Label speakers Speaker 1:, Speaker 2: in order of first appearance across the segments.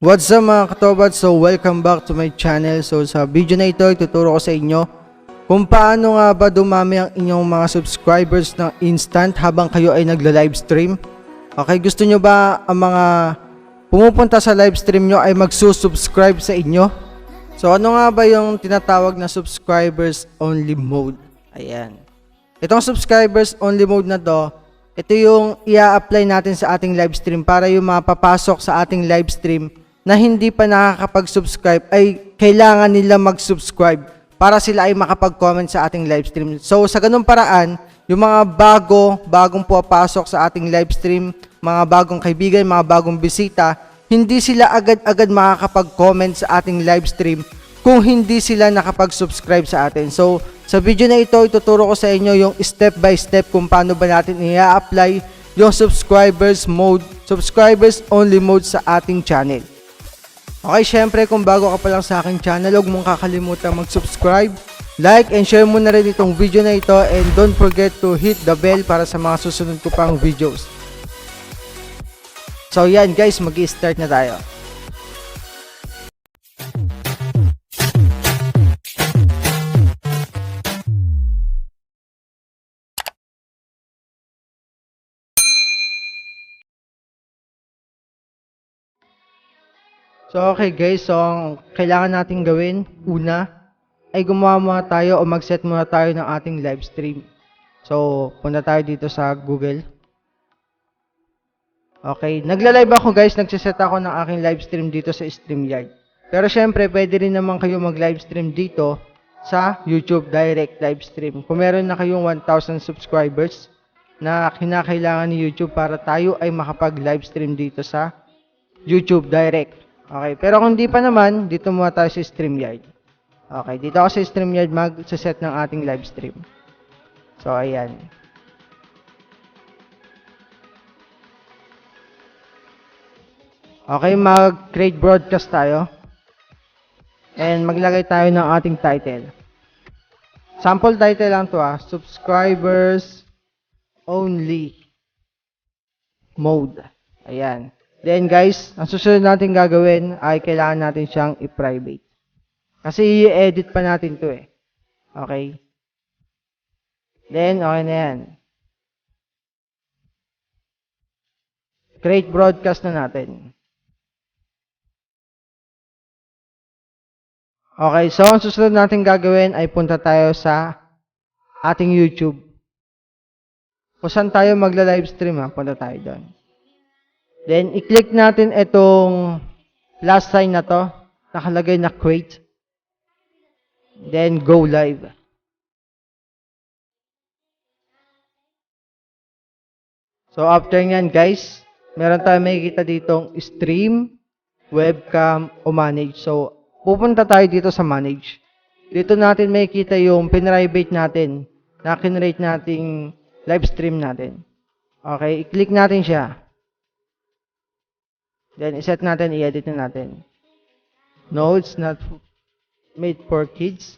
Speaker 1: What's up mga katobad? So welcome back to my channel. So sa video na ito, ituturo ko sa inyo kung paano nga ba dumami ang inyong mga subscribers ng instant habang kayo ay nagla-live stream. Okay, gusto nyo ba ang mga pumupunta sa live stream nyo ay magsusubscribe sa inyo? So ano nga ba yung tinatawag na subscribers only mode? Ayan. Itong subscribers only mode na to, ito yung i-apply natin sa ating live stream para yung mapapasok sa ating live stream na hindi pa nakakapag-subscribe ay kailangan nila mag-subscribe para sila ay makapag-comment sa ating live stream. So sa ganung paraan, yung mga bago, bagong pupasok sa ating live stream, mga bagong kaibigan, mga bagong bisita, hindi sila agad-agad makakapag-comment sa ating live stream kung hindi sila nakapag-subscribe sa atin. So, sa video na ito, ituturo ko sa inyo yung step by step kung paano ba natin i-apply yung subscribers mode, subscribers only mode sa ating channel. Okay, syempre kung bago ka pa lang sa aking channel, huwag mong kakalimutan mag-subscribe, like, and share mo na rin itong video na ito and don't forget to hit the bell para sa mga susunod ko pang videos. So yan guys, mag start na tayo. So okay guys, so ang kailangan natin gawin, una, ay gumawa muna tayo o mag-set muna tayo ng ating live stream. So, punta tayo dito sa Google. Okay, nagla-live ako guys, nagsiset ako ng aking live stream dito sa StreamYard. Pero syempre, pwede rin naman kayo mag-live stream dito sa YouTube Direct Live Stream. Kung meron na kayong 1,000 subscribers na kinakailangan ni YouTube para tayo ay makapag-live stream dito sa YouTube Direct. Okay, pero kung di pa naman, dito muna tayo sa StreamYard. Okay, dito ako sa StreamYard mag-set ng ating live stream. So, ayan. Okay, mag-create broadcast tayo. And maglagay tayo ng ating title. Sample title lang to ah. Subscribers only mode. Ayan. Then guys, ang susunod natin gagawin ay kailangan natin siyang i-private. Kasi i-edit pa natin to eh. Okay? Then, okay na yan. Create broadcast na natin. Okay, so ang susunod natin gagawin ay punta tayo sa ating YouTube. Kung saan tayo magla-live stream ha, punta tayo doon. Then, i-click natin itong last sign na to. Nakalagay na create. Then, go live. So, after nyan, guys, meron tayo makikita ditong stream, webcam, o manage. So, pupunta tayo dito sa manage. Dito natin makikita yung pinrivate natin na kinrate nating live stream natin. Okay, i-click natin siya. Then, iset natin, i-edit na natin. No, it's not made for kids.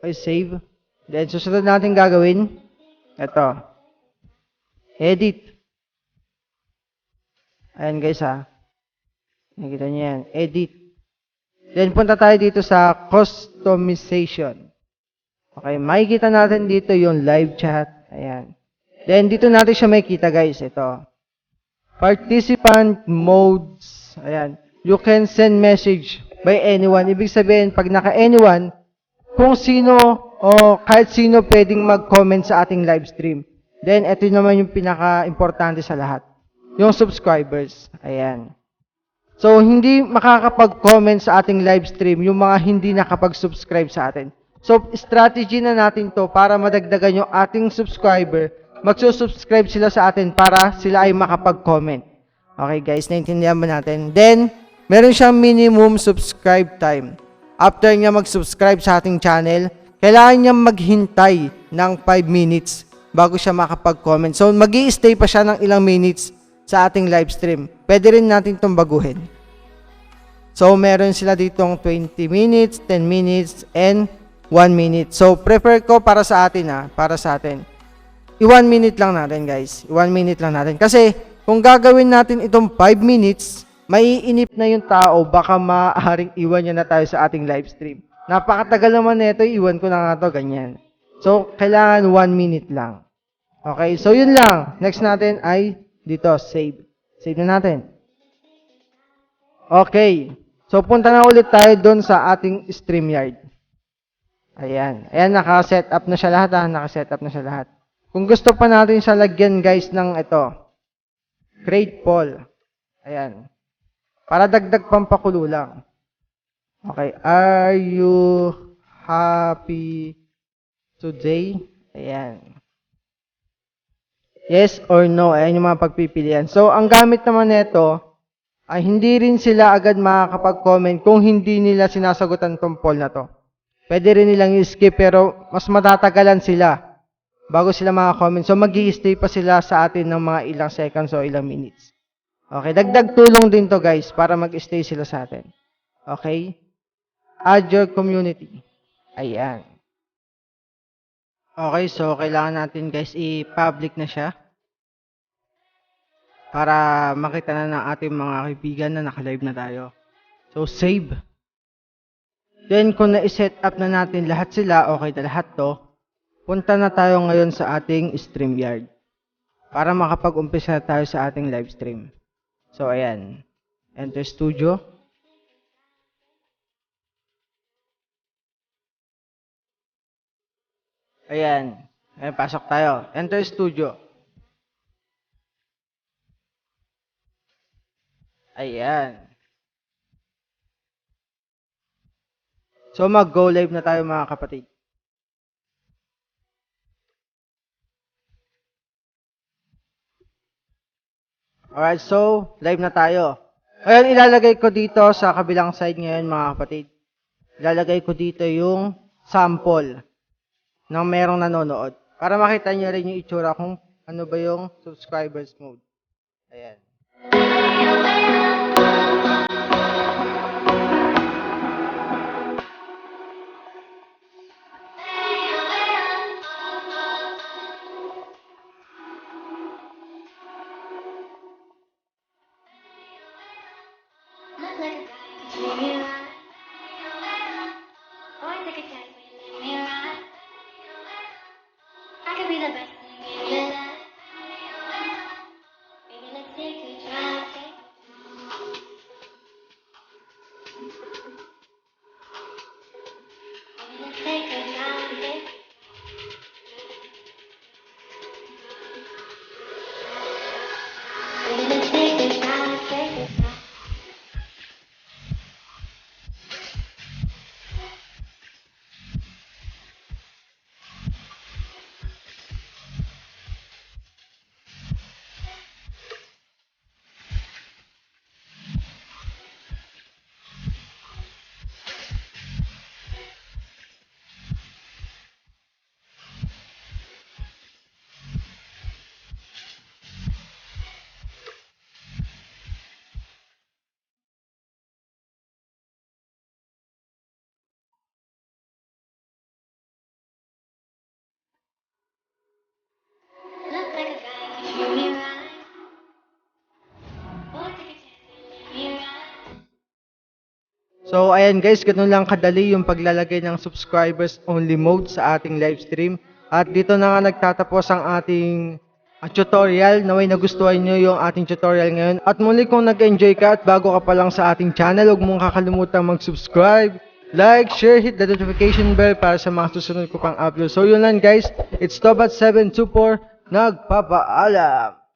Speaker 1: Okay, save. Then, susunod natin gagawin, ito. Edit. Ayan guys ha. Nakita niyo yan. Edit. Then, punta tayo dito sa customization. Okay, makikita natin dito yung live chat. Ayan. Then, dito natin siya makikita guys. Ito. Participant modes. Ayan. You can send message by anyone. Ibig sabihin, pag naka-anyone, kung sino o kahit sino pwedeng mag-comment sa ating live stream. Then, ito naman yung pinaka-importante sa lahat. Yung subscribers. Ayan. So, hindi makakapag-comment sa ating live stream yung mga hindi nakapag-subscribe sa atin. So, strategy na natin to para madagdagan yung ating subscriber. Magsusubscribe sila sa atin para sila ay makapag-comment. Okay guys, naintindihan ba natin? Then, meron siyang minimum subscribe time. After niya mag-subscribe sa ating channel, kailangan niya maghintay ng 5 minutes bago siya makapag-comment. So, mag stay pa siya ng ilang minutes sa ating live stream. Pwede rin natin itong baguhin. So, meron sila ditong 20 minutes, 10 minutes, and 1 minute. So, prefer ko para sa atin ha, para sa atin. I-1 minute lang natin guys. I-1 minute lang natin. Kasi, kung gagawin natin itong 5 minutes, maiinip na yung tao, baka maaaring iwan niya na tayo sa ating live stream. Napakatagal naman nito, iwan ko na nga to, ganyan. So, kailangan one minute lang. Okay, so yun lang. Next natin ay dito, save. Save na natin. Okay. So, punta na ulit tayo doon sa ating StreamYard. Ayan. Ayan, naka-set up na siya lahat ha. Naka-set up na siya lahat. Kung gusto pa natin siya lagyan guys ng ito, create poll. Ayan. Para dagdag pampakulo lang. Okay. Are you happy today? Ayan. Yes or no. Ayan yung mga pagpipilian. So, ang gamit naman nito, ay hindi rin sila agad makakapag-comment kung hindi nila sinasagutan tong poll na to. Pwede rin nilang i-skip pero mas matatagalan sila bago sila maka-comment. So mag stay pa sila sa atin ng mga ilang seconds o ilang minutes. Okay, dagdag tulong din to guys para mag-stay sila sa atin. Okay? Add your community. Ayan. Okay, so kailangan natin guys i-public na siya para makita na ng ating mga kaibigan na naka-live na tayo. So, save. Then, kung na-set up na natin lahat sila, okay na lahat to, punta na tayo ngayon sa ating StreamYard para makapag-umpisa na tayo sa ating live stream. So, ayan. Enter studio. Ayan. Ayan, pasok tayo. Enter studio. Ayan. So mag-go live na tayo mga kapatid. Alright, so live na tayo. Ngayon ilalagay ko dito sa kabilang side ngayon mga kapatid. Ilalagay ko dito yung sample ng merong nanonood. Para makita nyo rin yung itsura kung ano ba yung subscribers mode. Ayan.
Speaker 2: I could be the best.
Speaker 1: So, ayan guys, ganun lang kadali yung paglalagay ng subscribers only mode sa ating live stream. At dito na nga nagtatapos ang ating ah, tutorial. Naway nagustuhan nyo yung ating tutorial ngayon. At muli kung nag-enjoy ka at bago ka pa lang sa ating channel, huwag mong kakalimutan mag-subscribe, like, share, hit the notification bell para sa mga susunod ko pang upload. So, yun lang guys. It's Tobat724. Nagpapaalam.